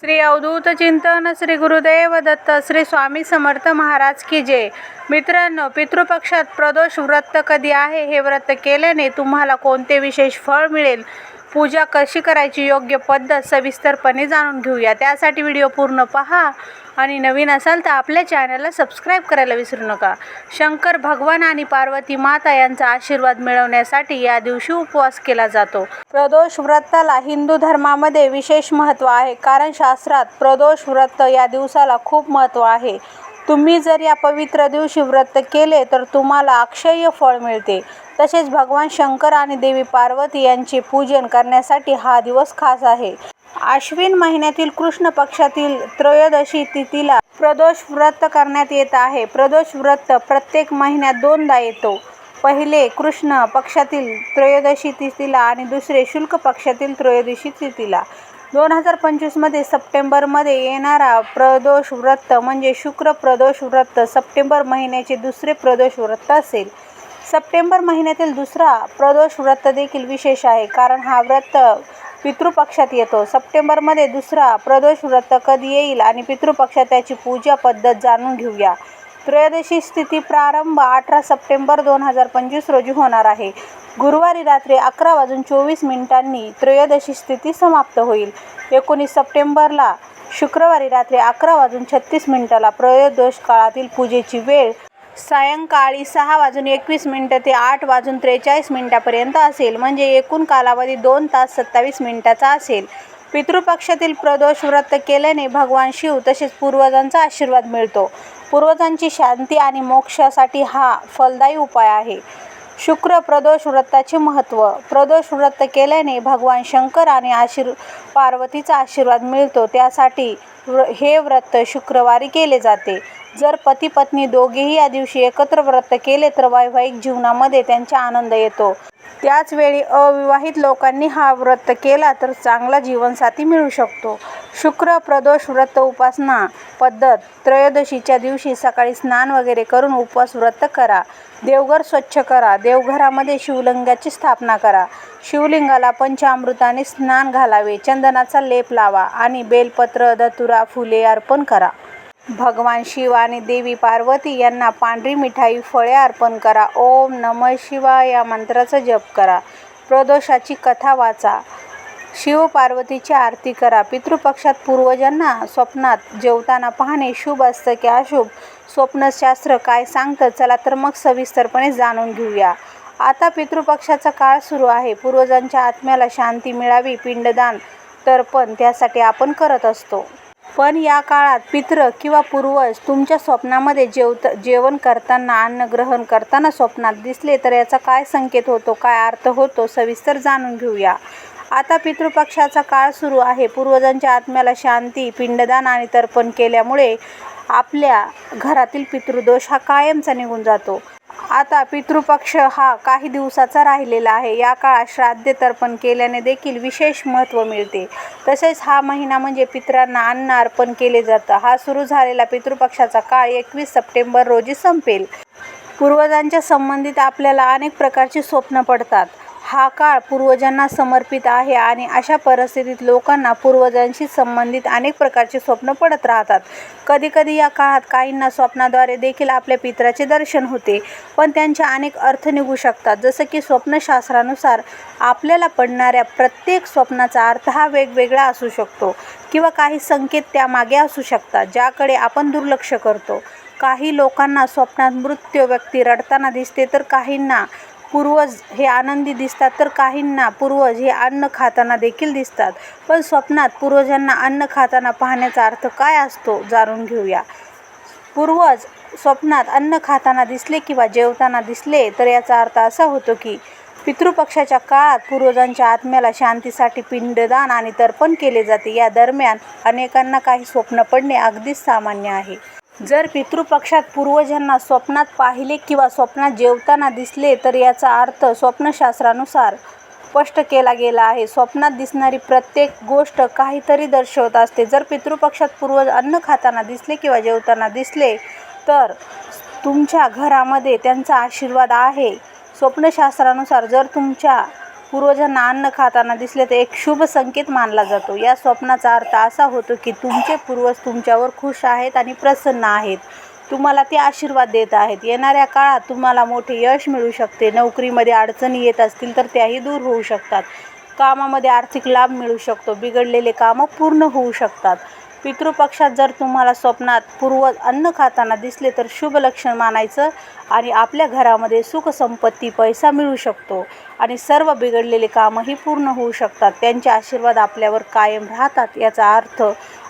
श्री अवधूत चिंतन श्री गुरुदेव दत्त श्री स्वामी समर्थ महाराज की जय. मित्रांनो पितृपक्षात प्रदोष व्रत कधी आहे हे व्रत केल्याने तुम्हाला कोणते विशेष फळ मिळेल? पूजा कशी करायची योग्य पद्धत सविस्तरपणे जाणून घेऊया. त्यासाठी व्हिडिओ पूर्ण पहा. आणि नवीन असाल तर आपल्या चॅनलला सबस्क्राईब करायला विसरू नका. शंकर भगवान आणि पार्वती माता यांचा आशीर्वाद मिळवण्यासाठी या दिवशी उपवास केला जातो. प्रदोष व्रताला हिंदू धर्मामध्ये विशेष महत्त्व आहे कारण शास्त्रात प्रदोष व्रत या दिवसाला खूप महत्त्व आहे. तुम्ही जर या पवित्र दिवशी व्रत केले तर तुम्हाला अक्षय फळ मिळते. तसेच भगवान शंकर आणि देवी पार्वती यांचे पूजन करण्यासाठी हा दिवस खास आहे. आश्विन महिन्यातील कृष्ण पक्षातील त्रयोदशी तिथीला प्रदोष व्रत करण्यात येत आहे. प्रदोष व्रत प्रत्येक महिन्यात दोनदा येतो. पहिले कृष्ण पक्षातील त्रयोदशी तिथीला आणि दुसरे शुल्क पक्षातील त्रयोदशी तिथीला. दोन हजार पंचवीसमध्ये सप्टेंबरमध्ये येणारा प्रदोष व्रत म्हणजे शुक्र प्रदोष व्रत. सप्टेंबर महिन्याचे दुसरे प्रदोष व्रत असेल. सप्टेंबर महिन्यातील दुसरा प्रदोष व्रत देखील विशेष आहे. कारण हा व्रत पितृपक्षात येतो. सप्टेंबरमध्ये दुसरा प्रदोष व्रत कधी येईल आणि पितृपक्षात त्याची पूजा पद्धत जाणून घेऊया. त्रयोदशी स्थिती प्रारंभ अठरा सप्टेंबर दोन हजार पंचवीस रोजी होणार आहे. गुरुवारी रात्री अकरा वाजून चोवीस मिनिटांनी त्रयोदशी स्थिती समाप्त होईल. एकोणीस सप्टेंबरला शुक्रवारी रात्री अकरा वाजून छत्तीस मिनिटाला प्रयोदोष काळातील पूजेची वेळ सायंकाळी सहा वाजून एकवीस मिनटं ते आठ वाजून त्रेचाळीस मिनटापर्यंत असेल. म्हणजे एकूण कालावधी दोन तास सत्तावीस मिनटाचा असेल. पितृपक्षातील प्रदोष व्रत केल्याने भगवान शिव तसेच पूर्वजांचा आशीर्वाद मिळतो. पूर्वजांची शांती आणि मोक्षासाठी हा फलदायी उपाय आहे. शुक्र प्रदोष व्रताचे महत्त्व. प्रदोष व्रत केल्याने भगवान शंकर आणि आशीर् पार्वतीचा आशीर्वाद मिळतो. त्यासाठी व्र हे व्रत शुक्रवारी केले जाते. जर पती पत्नी दोघेही या दिवशी एकत्र व्रत केले तर वैवाहिक जीवनामध्ये त्यांचा आनंद येतो. त्याचवेळी अविवाहित लोकांनी हा व्रत केला तर चांगला जीवनसाथी मिळू शकतो. शुक्र प्रदोष व्रत उपासना पद्धत त्रयोदशीच्या दिवशी सकाळी स्नान वगैरे करून उपवास व्रत करा. देवघर स्वच्छ करा. देवघरामध्ये शिवलिंगाची स्थापना करा. शिवलिंगाला पंचामृताने स्नान घालावे. चंदनाचा लेप लावा आणि बेलपत्र धतुरा फुले अर्पण करा. भगवान शिव आणि देवी पार्वती यांना पांढरी मिठाई फळे अर्पण करा. ओम नम शिवाय या मंत्राचा जप करा. प्रदोषाची कथा वाचा. शिव पार्वतीची आरती करा. पितृपक्षात पूर्वजांना स्वप्नात जेवताना पाहणे शुभ असतं की अशुभ. स्वप्नशास्त्र काय सांगतं? चला तर मग सविस्तरपणे जाणून घेऊया. आता पितृपक्षाचा काळ सुरू आहे. पूर्वजांच्या आत्म्याला शांती मिळावी पिंडदान तर्पण त्यासाठी आपण करत असतो. पण या काळात पितृ किंवा पूर्वज तुमच्या स्वप्नामध्ये जेवत जेवण करताना अन्न ग्रहण करताना स्वप्नात दिसले तर याचा काय संकेत होतो काय अर्थ होतो सविस्तर जाणून घेऊया. आता पितृपक्षाचा काळ सुरू आहे. पूर्वजांच्या आत्म्याला शांती पिंडदान आणि तर्पण केल्यामुळे आपल्या घरातील पितृदोष हा कायमचा निघून जातो. आता पितृपक्ष हा काही दिवसाचा राहिलेला आहे. या काळात श्राद्ध तर्पण केल्याने देखील विशेष महत्त्व मिळते. तसेच हा महिना म्हणजे पितरांना अन्न अर्पण केले जातं. हा सुरू झालेला पितृपक्षाचा काळ एकवीस सप्टेंबर रोजी संपेल. पूर्वजांच्या संबंधित आपल्याला अनेक प्रकारची स्वप्न पडतात. हा काळ पूर्वजांना समर्पित आहे आणि अशा परिस्थितीत लोकांना पूर्वजांशी संबंधित अनेक प्रकारचे स्वप्न पडत राहतात. कधीकधी या काळात काहींना स्वप्नाद्वारे देखील आपल्या पित्राचे दर्शन होते पण त्यांचे अनेक अर्थ निघू शकतात. जसं की स्वप्नशास्त्रानुसार आपल्याला पडणाऱ्या प्रत्येक स्वप्नाचा अर्थ हा वेगवेगळा असू शकतो किंवा काही संकेत त्यामागे असू शकतात ज्याकडे आपण दुर्लक्ष करतो. काही लोकांना स्वप्नात मृत्यू व्यक्ती रडताना दिसते तर काहींना पूर्वज हे आनंदी दिसतात तर काहींना पूर्वज हे अन्न खाताना देखील दिसतात. पण स्वप्नात पूर्वजांना अन्न खाताना पाहण्याचा अर्थ काय असतो जाणून घेऊया. पूर्वज स्वप्नात अन्न खाताना दिसले किंवा जेवताना दिसले तर याचा अर्थ असा होतो की पितृपक्षाच्या काळात पूर्वजांच्या आत्म्याला शांतीसाठी पिंडदान आणि तर्पण केले जाते. या दरम्यान अनेकांना काही स्वप्न पडणे अगदीच सामान्य आहे. जर पितृपक्षात पूर्वजांना स्वप्नात पाहिले किंवा स्वप्नात जेवताना दिसले तर याचा अर्थ स्वप्नशास्त्रानुसार स्पष्ट केला गेला आहे. स्वप्नात दिसणारी प्रत्येक गोष्ट काहीतरी दर्शवत असते. जर पितृपक्षात पूर्वज अन्न खाताना दिसले किंवा जेवताना दिसले तर तुमच्या घरामध्ये त्यांचा आशीर्वाद आहे. स्वप्नशास्त्रानुसार जर तुमच्या पूर्वजांना अन्न खाताना दिसले तर एक शुभ संकेत मानला जातो. या स्वप्नाचा अर्थ असा होतो की तुमचे पूर्वज तुमच्यावर खुश आहेत आणि प्रसन्न आहेत. तुम्हाला ते आशीर्वाद देत आहेत. येणाऱ्या काळात तुम्हाला मोठे यश मिळू शकते. नोकरीमध्ये अडचणी येत असतील तर त्याही दूर होऊ शकतात. कामामध्ये आर्थिक लाभ मिळू शकतो. बिघडलेले कामं पूर्ण होऊ शकतात. पितृपक्षात जर तुम्हाला स्वप्नात पूर्वज अन्न खाताना दिसले तर शुभ लक्षण मानायचं आणि आपल्या घरामध्ये सुखसंपत्ती पैसा मिळू शकतो. आणि सर्व बिघडलेले कामही पूर्ण होऊ शकतात. त्यांचे आशीर्वाद आपल्यावर कायम राहतात याचा अर्थ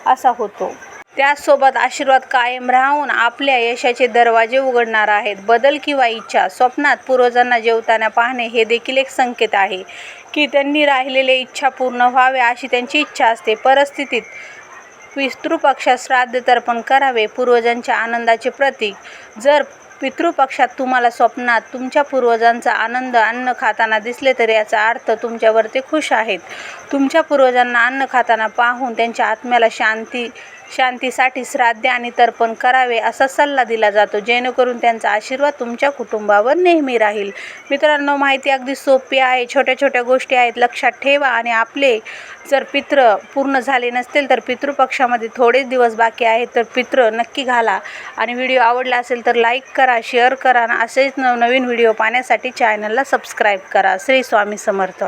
असा होतो. त्यासोबत आशीर्वाद कायम राहून आपल्या यशाचे दरवाजे उघडणार आहेत. बदल किंवा इच्छा स्वप्नात पूर्वजांना जेवताना पाहणे हे देखील एक संकेत आहे. की त्यांनी राहिलेले इच्छा पूर्ण व्हावे अशी त्यांची इच्छा असते. परिस्थितीत पितृपक्षात श्राद्ध तर्पण करावे पूर्वजांच्या आनंदाचे प्रतीक. जर पितृपक्षात तुम्हाला स्वप्नात तुमच्या पूर्वजांचा आनंद अन्न खाताना दिसले तर याचा अर्थ तुमच्यावर ते खुश आहेत. तुमच्या पूर्वजांना अन्न खाताना पाहून त्यांच्या आत्म्याला शांती शांतीसाठी श्राद्ध आणि तर्पण करावे असा सल्ला दिला जातो. जेणेकरून त्यांचा आशीर्वाद तुमच्या कुटुंबावर नेहमी राहील. मित्रांनो माहिती अगदी सोपी आहे. छोट्या छोट्या गोष्टी आहेत. लक्षात ठेवा आणि आपले जर पित्र पूर्ण झाले नसतील तर पितृपक्षामध्ये थोडेच दिवस बाकी आहेत तर पित्र नक्की घाला. आणि व्हिडिओ आवडला असेल तर लाईक करा शेअर करा आणि असेच नवनवीन व्हिडिओ पाहण्यासाठी चॅनलला सबस्क्राईब करा. श्री स्वामी समर्थ.